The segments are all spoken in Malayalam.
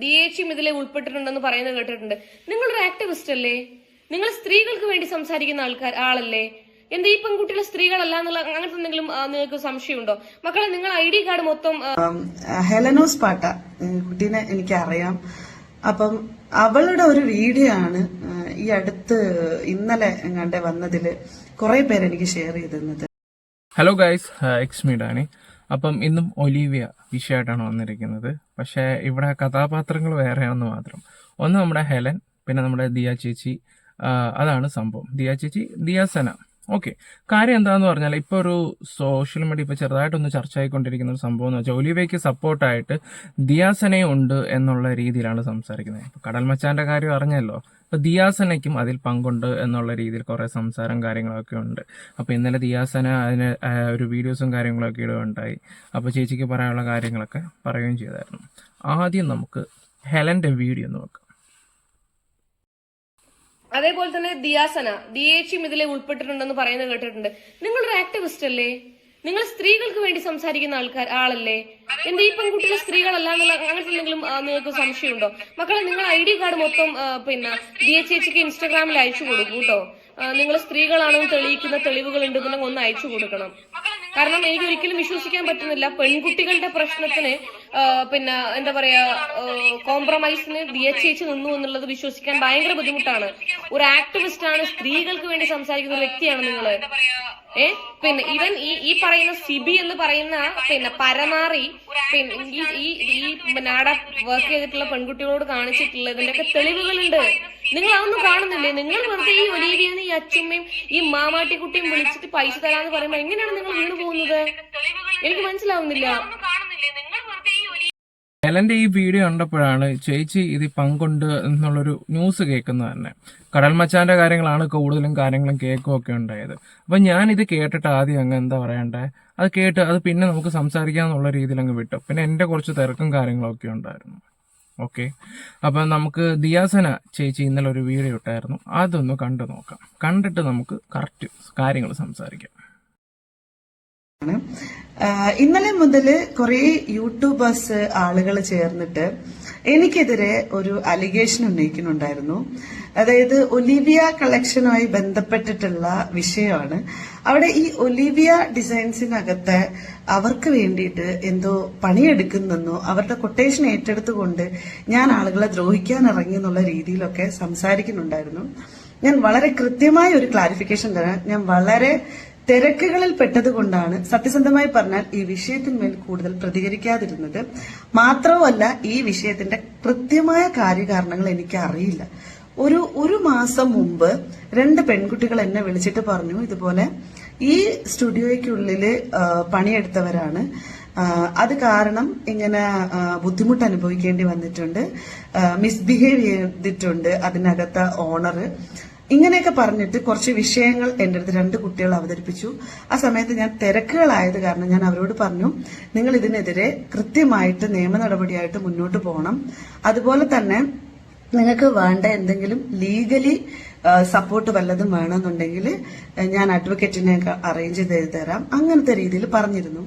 ഡി എച്ച് ഇതിലെ ഉൾപ്പെട്ടിട്ടുണ്ടെന്ന് പറയുന്നത് കേട്ടിട്ടുണ്ട്. നിങ്ങളൊരു ആക്ടിവിസ്റ്റ് അല്ലേ? നിങ്ങൾ സ്ത്രീകൾക്ക് വേണ്ടി സംസാരിക്കുന്ന ആൾക്കാർ ആളല്ലേ? എന്താ ഈ പെൺകുട്ടികളെ സ്ത്രീകളല്ല എന്നുള്ള അങ്ങനത്തെ എന്തെങ്കിലും നിങ്ങൾക്ക് സംശയമുണ്ടോ? മക്കളെ നിങ്ങൾ ഐ ഡി കാർഡ് മൊത്തം ഹെലനോസ് പാട്ട കുട്ടീനെ കുട്ടീനെ എനിക്കറിയാം. അപ്പം അവളുടെ ഒരു വീഡിയോ ആണ് ഈ അടുത്ത് ഇന്നലെ എങ്ങാണ്ട് വന്നതിൽ കുറെ പേര് എനിക്ക് ഷെയർ ചെയ്തിരുന്നത്. Hello guys ex me Danny അപ്പം ഇന്നും ഒലീവിയ വിഷയമായിട്ടാണ് വന്നിരിക്കുന്നത്. പക്ഷേ ഇവിടെ കഥാപാത്രങ്ങൾ വേറെയാണെന്ന് മാത്രം. ഒന്ന് നമ്മുടെ ഹെലൻ പിന്നെ നമ്മുടെ ദിയ ചേച്ചി അതാണ് സംഭവം. ദിയ ചേച്ചി ദിയ സന ഓക്കെ കാര്യം എന്താന്ന് പറഞ്ഞാൽ ഇപ്പോൾ ഒരു സോഷ്യൽ മീഡിയ ഇപ്പോൾ ചെറുതായിട്ടൊന്ന് ചർച്ച ആയിക്കൊണ്ടിരിക്കുന്ന ഒരു സംഭവം എന്ന് വെച്ചാൽ ഒലിവയ്ക്ക് സപ്പോർട്ടായിട്ട് ദിയാസനെ ഉണ്ട് എന്നുള്ള രീതിയിലാണ് സംസാരിക്കുന്നത്. ഇപ്പോൾ കടൽ കാര്യം അറിഞ്ഞല്ലോ. അപ്പോൾ ദിയാസനയ്ക്കും അതിൽ പങ്കുണ്ട് എന്നുള്ള രീതിയിൽ കുറേ സംസാരം കാര്യങ്ങളൊക്കെ ഉണ്ട്. അപ്പോൾ ഇന്നലെ ദിയാസന അതിന് ഒരു വീഡിയോസും കാര്യങ്ങളൊക്കെ ഇടുകയുണ്ടായി. അപ്പോൾ ചേച്ചിക്ക് പറയാനുള്ള കാര്യങ്ങളൊക്കെ പറയുകയും ചെയ്തായിരുന്നു. ആദ്യം നമുക്ക് ഹെലന്റെ വീഡിയോ നോക്കാം. അതേപോലെ തന്നെ ദിയാസന ഡി എച്ച് ഇതിലെ ഉൾപ്പെട്ടിട്ടുണ്ടെന്ന് പറയുന്നത് കേട്ടിട്ടുണ്ട്. നിങ്ങളൊരു ആക്ടിവിസ്റ്റ് അല്ലേ? നിങ്ങൾ സ്ത്രീകൾക്ക് വേണ്ടി സംസാരിക്കുന്ന ആൾക്കാർ ആളല്ലേ? എന്റെ ഈ പെൺകുട്ടികൾ സ്ത്രീകളല്ല എന്നുള്ള അങ്ങനത്തെ എന്തെങ്കിലും നിങ്ങൾക്ക് സംശയമുണ്ടോ? മക്കളെ നിങ്ങൾ ഐ ഡി കാർഡ് മൊത്തം പിന്നെ ഡി എച്ച് എച്ചിക്ക് ഇൻസ്റ്റാഗ്രാമിൽ അയച്ചു കൊടുക്കൂ കേട്ടോ നിങ്ങൾ സ്ത്രീകളാണെന്ന് തെളിയിക്കുന്ന തെളിവുകൾ ഉണ്ടെന്നുണ്ടെങ്കിൽ ഒന്ന് അയച്ചു കൊടുക്കണം. കാരണം എനിക്ക് ഒരിക്കലും വിശ്വസിക്കാൻ പറ്റുന്നില്ല പെൺകുട്ടികളുടെ പ്രശ്നത്തിന് പിന്നെ എന്താ പറയാ കോംപ്രമൈസിന് ഡി എച്ച് എച്ച് നിന്നു എന്നുള്ളത് വിശ്വസിക്കാൻ ഭയങ്കര ബുദ്ധിമുട്ടാണ്. ഒരു ആക്ടിവിസ്റ്റ് ആണ് സ്ത്രീകൾക്ക് വേണ്ടി സംസാരിക്കുന്ന വ്യക്തിയാണ് നിങ്ങൾ ഏ? പിന്നെ ഇവൻ ഈ ഈ പറയുന്ന സിബി എന്ന് പറയുന്ന പിന്നെ പരമാറി പിന്നെ ഈ ഈ പിന്നെ വർക്ക് ചെയ്തിട്ടുള്ള പെൺകുട്ടികളോട് കാണിച്ചിട്ടുള്ള ഇതിന്റെയൊക്കെ തെളിവുകളുണ്ട്. നിങ്ങൾ അതൊന്നും കാണുന്നില്ലേ? നിങ്ങൾ വെറുതെ ഈ ഒലീവിയെന്ന് ഈ അച്ഛമ്മയും ഈ മാമാട്ടിക്കുട്ടിയും വിളിച്ചിട്ട് പൈസ തരാന്ന് പറയുമ്പോ എങ്ങനെയാണ് നിങ്ങൾ വീണ് പോകുന്നത്? എനിക്ക് മനസ്സിലാവുന്നില്ല. ഹെലന്റെ ഈ വീഡിയോ കണ്ടപ്പോഴാണ് ചേച്ചി ഇത് പങ്കുണ്ട് എന്നുള്ളൊരു ന്യൂസ് കേൾക്കുന്നത് തന്നെ. കടൽ മച്ചാന്റെ കാര്യങ്ങളാണ് കൂടുതലും കാര്യങ്ങളും കേൾക്കും ഒക്കെ ഉണ്ടായത്. അപ്പൊ ഞാൻ ഇത് കേട്ടിട്ട് ആദ്യം അങ്ങ് എന്താ പറയണ്ടേ? അത് കേട്ട് അത് പിന്നെ നമുക്ക് സംസാരിക്കാന്നുള്ള രീതിയിൽ അങ്ങ് വിട്ടു. പിന്നെ എന്റെ കുറച്ച് തിരക്കും കാര്യങ്ങളൊക്കെ ഉണ്ടായിരുന്നു. ഓക്കെ അപ്പം നമുക്ക് ദിയാസന ചേച്ചി ഇന്നലെ ഒരു വീഡിയോ ഇട്ടായിരുന്നു. അതൊന്ന് കണ്ടു നോക്കാം. കണ്ടിട്ട് നമുക്ക് കറക്റ്റ് കാര്യങ്ങൾ സംസാരിക്കാം. ഇന്നലെ മുതൽ കുറെ യൂട്യൂബേഴ്സ് ആളുകൾ ചേർന്നിട്ട് എനിക്കെതിരെ ഒരു അലിഗേഷൻ ഉന്നയിക്കുന്നുണ്ടായിരുന്നു. അതായത് ഒലിവിയ കളക്ഷനുമായി ബന്ധപ്പെട്ടിട്ടുള്ള വിഷയമാണ്. അവിടെ ഈ ഒലിവിയ ഡിസൈൻസിനകത്ത് അവർക്ക് വേണ്ടിയിട്ട് എന്തോ പണിയെടുക്കുന്നെന്നോ അവരുടെ കൊട്ടേഷൻ ഏറ്റെടുത്തുകൊണ്ട് ഞാൻ ആളുകളെ ദ്രോഹിക്കാൻ ഇറങ്ങി എന്നുള്ള രീതിയിലൊക്കെ സംസാരിക്കുന്നുണ്ടായിരുന്നു. ഞാൻ വളരെ കൃത്യമായ ഒരു ക്ലാരിഫിക്കേഷൻ തരാം. ഞാൻ വളരെ തിരക്കുകളിൽ പെട്ടതുകൊണ്ടാണ് സത്യസന്ധമായി പറഞ്ഞാൽ ഈ വിഷയത്തിന്മേൽ കൂടുതൽ പ്രതികരിക്കാതിരുന്നത്. മാത്രവുമല്ല ഈ വിഷയത്തിന്റെ കൃത്യമായ കാര്യകാരണങ്ങൾ എനിക്ക് അറിയില്ല ഒരു ഒരു മാസം മുമ്പ് രണ്ട് പെൺകുട്ടികൾ എന്നെ വിളിച്ചിട്ട് പറഞ്ഞു ഇതുപോലെ ഈ സ്റ്റുഡിയോയ്ക്കുള്ളിൽ പണിയെടുത്തവരാണ്. അത് കാരണം ഇങ്ങനെ ബുദ്ധിമുട്ട് അനുഭവിക്കേണ്ടി വന്നിട്ടുണ്ട്. മിസ്ബിഹേവ് ചെയ്തിട്ടുണ്ട് അതിനകത്ത് ഓണർ ഇങ്ങനെയൊക്കെ പറഞ്ഞിട്ട് കുറച്ച് വിഷയങ്ങൾ എന്റെ അടുത്ത് രണ്ട് കുട്ടികൾ അവതരിപ്പിച്ചു. ആ സമയത്ത് ഞാൻ തിരക്കുകളായത് കാരണം ഞാൻ അവരോട് പറഞ്ഞു നിങ്ങൾ ഇതിനെതിരെ കൃത്യമായിട്ട് നിയമ നടപടിയായിട്ട് മുന്നോട്ട് പോകണം. അതുപോലെ തന്നെ നിങ്ങൾക്ക് വേണ്ട എന്തെങ്കിലും ലീഗലി സപ്പോർട്ട് വല്ലതും വേണമെന്നുണ്ടെങ്കിൽ ഞാൻ അഡ്വക്കേറ്റിനെ അറേഞ്ച് ചെയ്ത് തരാം. അങ്ങനത്തെ രീതിയിൽ പറഞ്ഞിരുന്നു.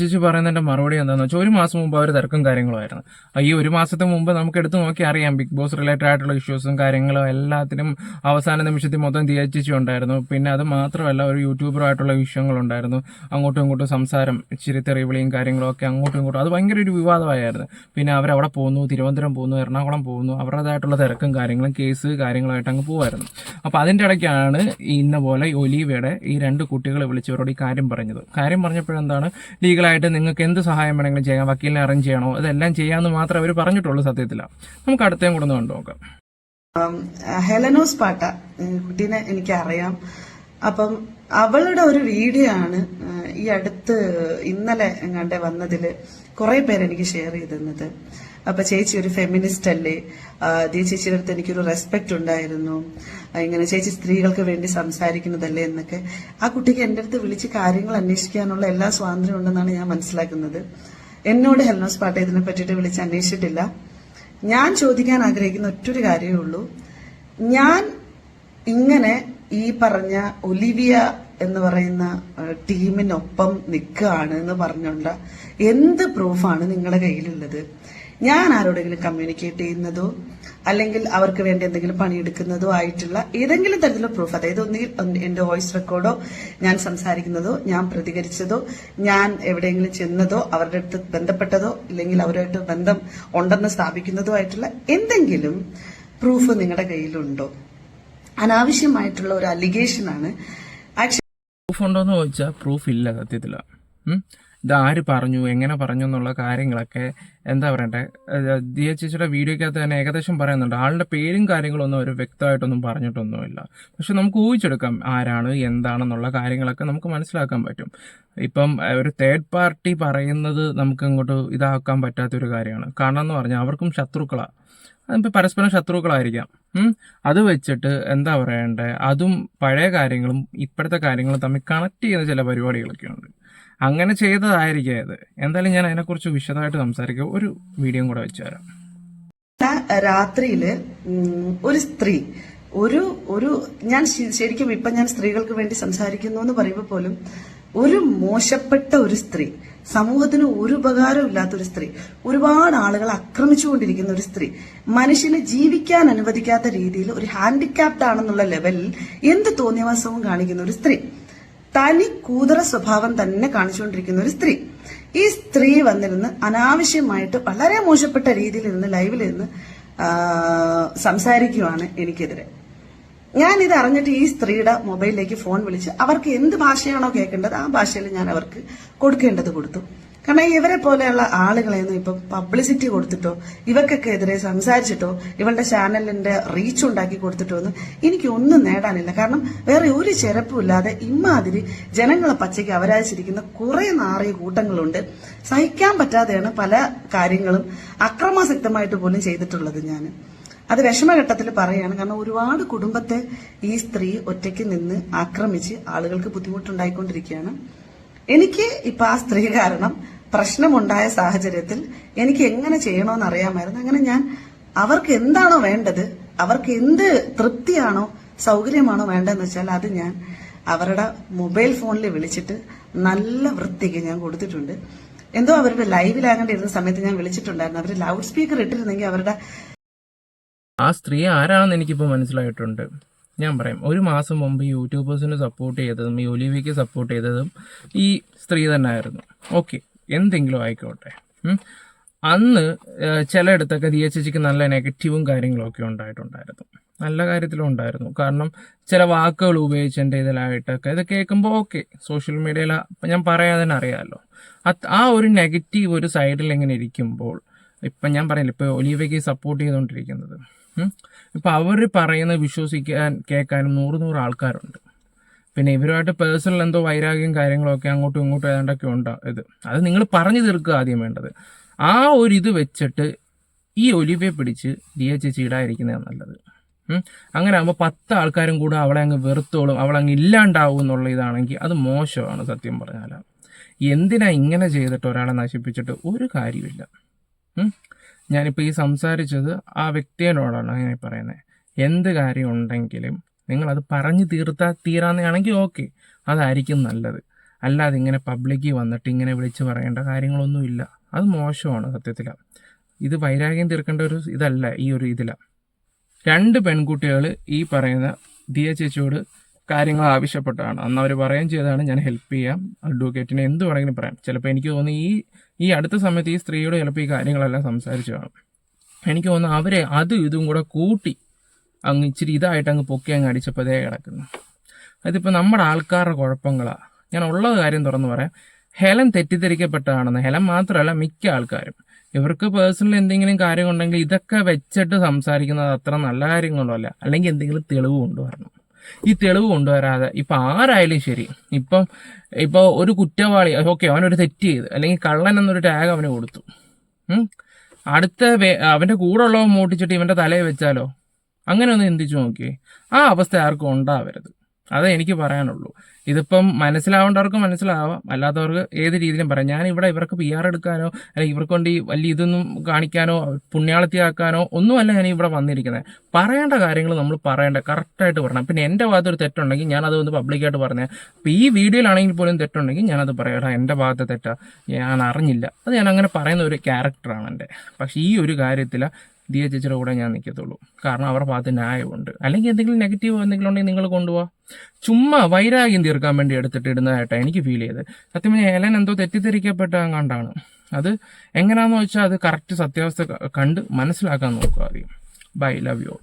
ചേച്ചി പറയുന്നതിന്റെ മറുപടി എന്താണെന്ന് വെച്ചാൽ ഒരു മാസം മുമ്പ് അവർ തിരക്കും കാര്യങ്ങളുമായിരുന്നു ഈ ഒരു മാസത്തെ മുമ്പ് നമുക്ക് എടുത്തു നോക്കി അറിയാം. ബിഗ് ബോസ് റിലേറ്റഡ് ആയിട്ടുള്ള ഇഷ്യൂസും കാര്യങ്ങളും എല്ലാത്തിനും അവസാന നിമിഷത്തിൽ മൊത്തം ചേച്ചി ഉണ്ടായിരുന്നു. പിന്നെ അത് മാത്രമല്ല ഒരു യൂട്യൂബറായിട്ടുള്ള വിഷയങ്ങളുണ്ടായിരുന്നു അങ്ങോട്ടും ഇങ്ങോട്ടും സംസാരം ഇച്ചിരി തെറിവിളിയും കാര്യങ്ങളും ഒക്കെ അങ്ങോട്ടും ഇങ്ങോട്ടും. അത് ഭയങ്കര ഒരു വിവാദമായിരുന്നു. പിന്നെ അവരവിടെ പോകുന്നു തിരുവനന്തപുരം പോകുന്നു എറണാകുളം പോകുന്നു അവരുടേതായിട്ടുള്ള തിരക്കും കാര്യങ്ങളും കേസ് കാര്യങ്ങളായിട്ട് അങ്ങ് പോകുമായിരുന്നു അപ്പോൾ അതിന്റെ ഇടയ്ക്കാണ് ഇന്ന പോലെ ഒലീവയുടെ ഈ രണ്ട് കുട്ടികളെ വിളിച്ചവരോട് ഈ കാര്യം പറഞ്ഞത്. കാര്യം പറഞ്ഞപ്പോഴെന്താണ്? ലീഗലായിട്ട് നിങ്ങൾക്ക് എന്ത് സഹായം വേണമെങ്കിലും ചെയ്യാം വക്കീലിനെ അറേഞ്ച് ചെയ്യണോ അതെല്ലാം ചെയ്യാമെന്ന് മാത്രമേ അവർ പറഞ്ഞിട്ടുള്ളൂ സത്യത്തിലാണ് നമുക്ക് അടുത്തേം കൂടെ ഒന്ന് കണ്ടു നോക്കാം. ഹെലനോസ് പാട്ട കുട്ടീനെ എനിക്കറിയാം. അപ്പം അവളുടെ ഒരു വീഡിയോ ആണ് ഈ അടുത്ത് ഇന്നലെ എങ്ങാണ്ട് വന്നതിൽ കുറെ പേരെനിക്ക് ഷെയർ ചെയ്ത് തന്നത് അപ്പൊ ചേച്ചി ഒരു ഫെമിനിസ്റ്റ് അല്ലേ? ദീ ചേച്ചിയുടെ അടുത്ത് എനിക്കൊരു റെസ്പെക്ട് ഉണ്ടായിരുന്നു. ഇങ്ങനെ ചേച്ചി സ്ത്രീകൾക്ക് വേണ്ടി സംസാരിക്കുന്നതല്ലേ എന്നൊക്കെ. ആ കുട്ടിക്ക് എന്റെ അടുത്ത് വിളിച്ച് കാര്യങ്ങൾ അന്വേഷിക്കാനുള്ള എല്ലാ സ്വാതന്ത്ര്യം ഉണ്ടെന്നാണ് ഞാൻ മനസ്സിലാക്കുന്നത്. എന്നോട് ഹെൽനോസ് പാട്ട ഇതിനെ പറ്റിയിട്ട് വിളിച്ച് അന്വേഷിച്ചിട്ടില്ല. ഞാൻ ചോദിക്കാൻ ആഗ്രഹിക്കുന്ന ഒറ്റൊരു കാര്യമേ ഉള്ളൂ. ഞാൻ ഇങ്ങനെ ഈ പറഞ്ഞ ഒലിവിയ എന്ന് പറയുന്ന ടീമിനൊപ്പം നിൽക്കുകയാണ് എന്ന് പറഞ്ഞുകൊണ്ട് എന്ത് പ്രൂഫാണ് നിങ്ങളുടെ കയ്യിലുള്ളത്? ഞാൻ ആരോടെങ്കിലും കമ്മ്യൂണിക്കേറ്റ് ചെയ്യുന്നതോ അല്ലെങ്കിൽ അവർക്ക് വേണ്ടി എന്തെങ്കിലും പണിയെടുക്കുന്നതോ ആയിട്ടുള്ള ഏതെങ്കിലും തരത്തിലുള്ള പ്രൂഫ് അതായത് ഒന്നുകിൽ ഒന്ന് എന്റെ വോയിസ് റെക്കോർഡോ ഞാൻ സംസാരിക്കുന്നതോ ഞാൻ പ്രതികരിച്ചതോ ഞാൻ എവിടെയെങ്കിലും ചെന്നതോ അവരുടെ അടുത്ത് ബന്ധപ്പെട്ടതോ അല്ലെങ്കിൽ അവരുമായിട്ട് ബന്ധം ഉണ്ടെന്ന് സ്ഥാപിക്കുന്നതോ ആയിട്ടുള്ള എന്തെങ്കിലും പ്രൂഫ് നിങ്ങളുടെ കയ്യിലുണ്ടോ? അനാവശ്യമായിട്ടുള്ള ഒരു അലിഗേഷനാണ് ആക്ച്വലി പ്രൂഫ് ഉണ്ടോയെന്ന് ചോദിച്ചാൽ പ്രൂഫ് ഇല്ല സത്യത്തിൽ ഇത് ആര് പറഞ്ഞു എങ്ങനെ പറഞ്ഞു എന്നുള്ള കാര്യങ്ങളൊക്കെ എന്താ പറയണ്ടേ? ദിയ ചേച്ചിയുടെ വീഡിയോക്കകത്ത് തന്നെ ഏകദേശം പറയുന്നുണ്ട്. ആളുടെ പേരും കാര്യങ്ങളൊന്നും അവർ വ്യക്തമായിട്ടൊന്നും പറഞ്ഞിട്ടൊന്നുമില്ല. പക്ഷെ നമുക്ക് ഊഹിച്ചെടുക്കാം ആരാണ് എന്താണെന്നുള്ള കാര്യങ്ങളൊക്കെ നമുക്ക് മനസ്സിലാക്കാൻ പറ്റും. ഇപ്പം ഒരു തേർഡ് പാർട്ടി പറയുന്നത് നമുക്ക് അങ്ങോട്ട് ഇതാക്കാൻ പറ്റാത്തൊരു കാര്യമാണ്. കാരണം എന്ന് പറഞ്ഞാൽ അവർക്കും ശത്രുക്കളാണ് അതിപ്പോൾ പരസ്പരം ശത്രുക്കളായിരിക്കാം. അത് വെച്ചിട്ട് എന്താ പറയണ്ടേ? അതും പഴയ കാര്യങ്ങളും ഇപ്പോഴത്തെ കാര്യങ്ങളും തമ്മിൽ കണക്ട് ചെയ്യുന്ന ചില പരിപാടികളൊക്കെ ഉണ്ട് അങ്ങനെ ചെയ്തതായിരിക്കും ഇത്. എന്തായാലും ഞാൻ അതിനെക്കുറിച്ച് വിശദമായിട്ട് സംസാരിക്കും. ഒരു വീഡിയോ കൂടെ വെച്ചു തരാം. രാത്രിയിൽ ഒരു സ്ത്രീ ഒരു ഒരു ഞാൻ ശരിക്കും ഇപ്പൊ ഞാൻ സ്ത്രീകൾക്ക് വേണ്ടി സംസാരിക്കുന്നു എന്ന് പറയുമ്പോൾ പോലും ഒരു മോശപ്പെട്ട ഒരു സ്ത്രീ സമൂഹത്തിന് ഒരു ഉപകാരവും ഇല്ലാത്ത ഒരു സ്ത്രീ ഒരുപാട് ആളുകൾ ആക്രമിച്ചുകൊണ്ടിരിക്കുന്ന ഒരു സ്ത്രീ മനുഷ്യനെ ജീവിക്കാൻ അനുവദിക്കാത്ത രീതിയിൽ ഒരു ഹാൻഡിക്യാപ്ഡ് ആണെന്നുള്ള ലെവലിൽ എന്ത് തോന്നിയവാസവും കാണിക്കുന്ന ഒരു സ്ത്രീ. തനി കൂതറ സ്വഭാവം തന്നെ കാണിച്ചുകൊണ്ടിരിക്കുന്ന ഒരു സ്ത്രീ. ഈ സ്ത്രീ വന്നിരുന്ന് അനാവശ്യമായിട്ട് വളരെ മോശപ്പെട്ട രീതിയിൽ ഇരുന്ന് ലൈവിൽ ഇരുന്ന് സംസാരിക്കുവാണ് എനിക്കെതിരെ. ഞാൻ ഇത് അറിഞ്ഞിട്ട് ഈ സ്ത്രീയുടെ മൊബൈലിലേക്ക് ഫോൺ വിളിച്ച് അവർക്ക് എന്ത് ഭാഷയാണോ കേൾക്കേണ്ടത് ആ ഭാഷയിൽ ഞാൻ അവർക്ക് കൊടുക്കേണ്ടത് കൊടുത്തു. കാരണം ഇവരെ പോലെയുള്ള ആളുകളെയൊന്നും ഇപ്പം പബ്ലിസിറ്റി കൊടുത്തിട്ടോ ഇവർക്കൊക്കെ എതിരെ സംസാരിച്ചിട്ടോ ഇവളുടെ ചാനലിന്റെ റീച്ച് ഉണ്ടാക്കി കൊടുത്തിട്ടോ ഒന്നും എനിക്ക് ഒന്നും നേടാനില്ല. കാരണം വേറെ ഒരു ചെരപ്പും ഇല്ലാതെ ഇമാതിരി ജനങ്ങളെ പച്ചയ്ക്ക് അവരാശിരിക്കുന്ന കുറെ നാറിയ കൂട്ടങ്ങളുണ്ട്. സഹിക്കാൻ പറ്റാതെയാണ് പല കാര്യങ്ങളും അക്രമാസക്തമായിട്ട് പോലും ചെയ്തിട്ടുള്ളത് ഞാൻ. അത് വിഷമഘട്ടത്തിൽ പറയാണ് കാരണം ഒരുപാട് കുടുംബത്തെ ഈ സ്ത്രീ ഒറ്റയ്ക്ക് നിന്ന് ആക്രമിച്ച് ആളുകൾക്ക് ബുദ്ധിമുട്ടുണ്ടായിക്കൊണ്ടിരിക്കുകയാണ്. എനിക്ക് ഇപ്പൊ ആ സ്ത്രീ കാരണം പ്രശ്നമുണ്ടായ സാഹചര്യത്തിൽ എനിക്ക് എങ്ങനെ ചെയ്യണമെന്ന് അറിയാമായിരുന്നു. അങ്ങനെ ഞാൻ അവർക്ക് എന്താണോ വേണ്ടത് അവർക്ക് എന്ത് തൃപ്തിയാണോ സൗകര്യമാണോ വേണ്ടതെന്ന് വെച്ചാൽ അത് ഞാൻ അവരുടെ മൊബൈൽ ഫോണിൽ വിളിച്ചിട്ട് നല്ല വൃത്തിക്ക് ഞാൻ കൊടുത്തിട്ടുണ്ട്. എന്തോ അവരുടെ ലൈവിലാകേണ്ടിരുന്ന സമയത്ത് ഞാൻ വിളിച്ചിട്ടുണ്ടായിരുന്നു. അവർ ലൗഡ് സ്പീക്കർ ഇട്ടിരുന്നെങ്കിൽ അവരുടെ ആ സ്ത്രീ ആരാണെന്ന് എനിക്കിപ്പോൾ മനസ്സിലായിട്ടുണ്ട്. ഞാൻ പറയാം ഒരു മാസം മുമ്പ് യൂട്യൂബേഴ്സിന് സപ്പോർട്ട് ചെയ്തതും ഈ ഒലിവിക്ക് സപ്പോർട്ട് ചെയ്തതും ഈ സ്ത്രീ തന്നെ ആയിരുന്നു ഓക്കെ എന്തെങ്കിലും ആയിക്കോട്ടെ. അന്ന് ചിലയിടത്തൊക്കെ ഡി എച്ച് എച്ചിക്ക് നല്ല നെഗറ്റീവും കാര്യങ്ങളൊക്കെ ഉണ്ടായിട്ടുണ്ടായിരുന്നു. നല്ല കാര്യത്തിലും ഉണ്ടായിരുന്നു. കാരണം ചില വാക്കുകൾ ഉപയോഗിച്ചതിന്റെ ഇതിലായിട്ടൊക്കെ ഇത് കേൾക്കുമ്പോൾ ഓക്കെ സോഷ്യൽ മീഡിയയിൽ ഞാൻ പറയാതെ തന്നെ അറിയാമല്ലോ. ആ ഒരു നെഗറ്റീവ് ഒരു സൈഡിൽ ഇങ്ങനെ ഇരിക്കുമ്പോൾ ഇപ്പം ഞാൻ പറയില്ല ഇപ്പോൾ ഒലീവയ്ക്ക് സപ്പോർട്ട് ചെയ്തുകൊണ്ടിരിക്കുന്നത്. ഇപ്പം അവർ പറയുന്നത് വിശ്വസിക്കാൻ കേൾക്കാനും നൂറ് നൂറ് ആൾക്കാരുണ്ട്. പിന്നെ ഇവരുമായിട്ട് പേഴ്സണൽ എന്തോ വൈരാഗ്യം കാര്യങ്ങളൊക്കെ അങ്ങോട്ടും ഇങ്ങോട്ടും ഏതാണ്ടൊക്കെ ഉണ്ട് ഇത്. അത് നിങ്ങൾ പറഞ്ഞു തീർക്കുക ആദ്യം വേണ്ടത്. ആ ഒരു ഇത് വെച്ചിട്ട് ഈ ഒലിവയെ പിടിച്ച് ഡി എച്ച് എച്ച് ഇടാതിരിക്കുന്നതാണ് നല്ലത് അങ്ങനെ ആകുമ്പോൾ പത്ത് ആൾക്കാരും കൂടെ അവളെ അങ്ങ് വെറുത്തോളും അവളെ അങ്ങ് ഇല്ലാണ്ടാവും എന്നുള്ള ഇതാണെങ്കിൽ അത് മോശമാണ് സത്യം പറഞ്ഞാൽ. എന്തിനാ ഇങ്ങനെ ചെയ്തിട്ട് ഒരാളെ നശിപ്പിച്ചിട്ട് ഒരു കാര്യമില്ല. ഞാനിപ്പോൾ ഈ സംസാരിച്ചത് ആ വ്യക്തിയോടാണ് അങ്ങനെ പറയുന്നത് എന്ത് കാര്യം ഉണ്ടെങ്കിലും നിങ്ങളത് പറഞ്ഞു തീർത്താൽ തീരാന്നാണെങ്കിൽ ഓക്കെ. അതായിരിക്കും നല്ലത്. അല്ലാതെ ഇങ്ങനെ പബ്ലിക്കിൽ വന്നിട്ട് ഇങ്ങനെ വിളിച്ച് പറയേണ്ട കാര്യങ്ങളൊന്നുമില്ല അത് മോശമാണ് സത്യത്തിൽ ഇത് വൈരാഗ്യം തീർക്കേണ്ട ഒരു ഇതല്ല ഈ ഒരു ഇതിലാണ് രണ്ട് പെൺകുട്ടികൾ ഈ പറയുന്ന ദിയ ചേച്ചിയോട് കാര്യങ്ങൾ ആവശ്യപ്പെട്ടതാണ് അന്ന് അവർ പറയുകയും ചെയ്തതാണ് ഞാൻ ഹെൽപ്പ് ചെയ്യാം അഡ്വക്കേറ്റിനെ എന്ത് വേണമെങ്കിലും പറയാം. ചിലപ്പോൾ എനിക്ക് തോന്നി ഈ ഈ അടുത്ത സമയത്ത് ഈ സ്ത്രീയോട് ചിലപ്പോൾ ഈ കാര്യങ്ങളെല്ലാം സംസാരിച്ചു കാണും. എനിക്ക് തോന്നുന്നു അവരെ അതും ഇതും കൂടെ കൂട്ടി അങ്ങ് ഇച്ചിരി ഇതായിട്ട് അങ്ങ് പൊക്കി അങ്ങ് അടിച്ചപ്പോഴേ കിടക്കുന്നു. അതിപ്പോൾ നമ്മുടെ ആൾക്കാരുടെ കുഴപ്പങ്ങളാണ് ഞാൻ ഉള്ള കാര്യം തുറന്നു പറയാം. ഹെലൻ തെറ്റിദ്ധരിക്കപ്പെട്ടതാണെന്ന്. ഹെലൻ മാത്രമല്ല മിക്ക ആൾക്കാരും. ഇവർക്ക് പേഴ്സണൽ എന്തെങ്കിലും കാര്യം ഉണ്ടെങ്കിൽ ഇതൊക്കെ വെച്ചിട്ട് സംസാരിക്കുന്നത് അത്ര നല്ല കാര്യങ്ങളല്ല അല്ലെങ്കിൽ എന്തെങ്കിലും തെളിവ് കൊണ്ടുവരണം. ഈ തെളിവ് കൊണ്ടുവരാതെ ഇപ്പം ആരായാലും ശരി. ഇപ്പം ഇപ്പോൾ ഒരു കുറ്റവാളി ഓക്കെ അവനൊരു തെറ്റ് ചെയ്ത് അല്ലെങ്കിൽ കള്ളൻ എന്നൊരു ടാഗ് അവന് കൊടുത്തു. അടുത്ത അവന്റെ കൂടെ ഉള്ളവൻ മോട്ടിച്ചിട്ട് ഇവന്റെ തലയിൽ വെച്ചാലോ? അങ്ങനെ ഒന്ന് ചിന്തിച്ചു നോക്കിയേ. ആ അവസ്ഥ ആർക്കും ഉണ്ടാവരുത്. അതേ എനിക്ക് പറയാനുള്ളൂ. ഇതിപ്പം മനസ്സിലാവേണ്ടവർക്ക് മനസ്സിലാവാം. അല്ലാത്തവർക്ക് ഏത് രീതിയിലും പറയാം. ഞാൻ ഇവിടെ ഇവർക്ക് പി ആർ എടുക്കാനോ അല്ലെങ്കിൽ ഇവർക്ക് കൊണ്ട് ഈ വലിയ ഇതൊന്നും കാണിക്കാനോ പുണ്യാളത്തിയാക്കാനോ ഒന്നുമല്ല ഞാൻ ഇവിടെ വന്നിരിക്കുന്നത്. പറയേണ്ട കാര്യങ്ങൾ നമ്മൾ പറയേണ്ട കറക്റ്റായിട്ട് പറയണം. പിന്നെ എന്റെ ഭാഗത്തൊരു തെറ്റുണ്ടെങ്കിൽ ഞാനത് ഒന്ന് പബ്ലിക്കായിട്ട് പറഞ്ഞത് അപ്പോൾ ഈ വീഡിയോയിലാണെങ്കിൽ പോലും തെറ്റുണ്ടെങ്കിൽ ഞാനത് പറയാം എന്റെ ഭാഗത്തെ തെറ്റാ. ഞാൻ അറിഞ്ഞില്ല. അത് ഞാൻ അങ്ങനെ പറയുന്ന ഒരു ക്യാരക്ടറാണ് എന്റെ. പക്ഷേ ഈ ഒരു കാര്യത്തിൽ ദിയ ചേച്ചിയുടെ കൂടെ ഞാൻ നിൽക്കത്തുള്ളൂ കാരണം അവരുടെ ഭാഗത്ത് ന്യായമുണ്ട്. അല്ലെങ്കിൽ എന്തെങ്കിലും നെഗറ്റീവ് എന്തെങ്കിലും ഉണ്ടെങ്കിൽ നിങ്ങൾ കൊണ്ടുപോവാ ചുമ്മാ വൈരാഗ്യം തീർക്കാൻ വേണ്ടി എടുത്തിട്ട് ഇടുന്നതായിട്ടാണ് എനിക്ക് ഫീൽ ചെയ്തത്. സത്യം പറഞ്ഞാൽ ഏലൻ എന്തോ തെറ്റിദ്ധരിക്കപ്പെട്ട കണ്ടാണ്. അത് എങ്ങനെയാണെന്ന് വെച്ചാൽ അത് കറക്റ്റ് സത്യാവസ്ഥ കണ്ട് മനസ്സിലാക്കാൻ നോക്കുക ആദ്യം. Bye love you